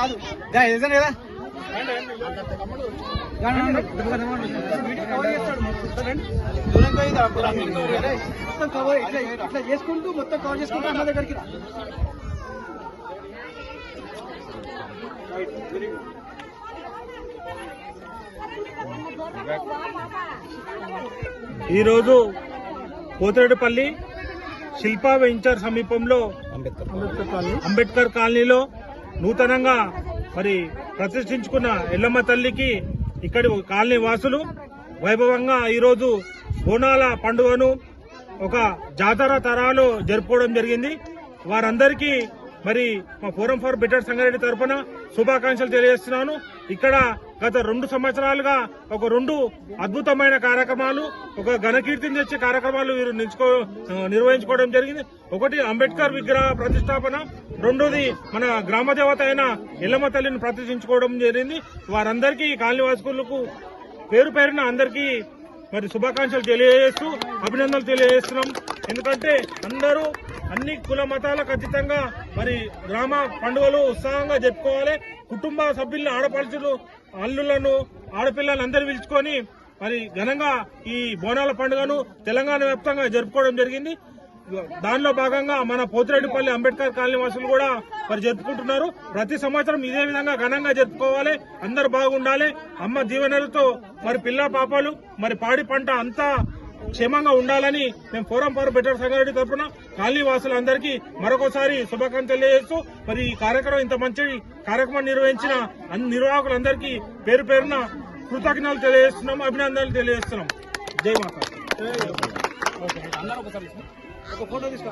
కాదు. ఎదుగుతాను కదా. దూరం పోయి దా, అప్పుడు అన్ని కవర్ చేయాలి. మొత్తం కవర్ ఇట్లా ఇట్లా చేసుకుంటూ మొత్తం కవర్ చేసుకుంటూ అన్న దగ్గరికి. ఈరోజు పోతిరెడ్డిపల్లి శిల్పా వెంచర్ సమీపంలో అంబేద్కర్ కాలనీలో నూతనంగా మరి ప్రతిష్ఠించుకున్న ఎల్లమ్మ తల్లికి ఇక్కడి కాలనీ వాసులు వైభవంగా ఈరోజు బోనాల పండుగను ఒక జాతర తరాలు జరుపుకోవడం జరిగింది. వారందరికీ మరి మా ఫోరం ఫర్ బెటర్ సంగారెడ్డి తరఫున శుభాకాంక్షలు తెలియజేస్తున్నాను. ఇక్కడ గత రెండు సంవత్సరాలుగా ఒక రెండు అద్భుతమైన కార్యక్రమాలు ఒక ఘనకీర్తిని తెచ్చే కార్యక్రమాలు వీరు నిర్వహించుకోవడం జరిగింది. ఒకటి అంబేద్కర్ విగ్రహ ప్రతిష్టాపన రెండోది మన గ్రామ దేవత అయిన ఎల్లమ్మ తల్లిని ప్రతిష్ఠించుకోవడం జరిగింది. వారందరికీ కాలనీవాసుకులకు పేరు పేరున అందరికీ మరి శుభాకాంక్షలు తెలియజేస్తూ అభినందనలు తెలియజేస్తున్నాం. ఎందుకంటే అందరూ అన్ని కుల మతాలకు అతీతంగా మరి గ్రామ పండుగలు ఉత్సాహంగా జరుపుకోవాలి. కుటుంబ సభ్యులను ఆడపడుచులు అల్లులను ఆడపిల్లలను అందరూ పిలుచుకొని మరి ఘనంగా ఈ బోనాల పండుగను తెలంగాణ వ్యాప్తంగా జరుపుకోవడం జరిగింది. దానిలో భాగంగా మన పోతిరెడ్డిపల్లి అంబేద్కర్ కాలనీ వాసులు కూడా మరి జరుపుకుంటున్నారు. ప్రతి సంవత్సరం ఇదే విధంగా ఘనంగా జరుపుకోవాలి. అందరు బాగుండాలి. అమ్మ దీవెనలతో మరి పిల్ల పాపాలు మరి పాడి పంట అంతా క్షేమంగా ఉండాలని మేము ఫోరం ఫర్ బెటర్ సంగారెడ్డి తరఫున కాలనీ వాసులందరికీ మరొకసారి శుభాకాంక్షలు తెలియజేస్తూ మరి ఈ కార్యక్రమం ఇంత మంచి కార్యక్రమం నిర్వహించిన అన్ని నిర్వాహకులందరికీ పేరు పేరున కృతజ్ఞతలు తెలియజేస్తున్నాం అభినందనలు తెలియజేస్తున్నాం. జై మాత ఒక ఫోటో తీసుకో.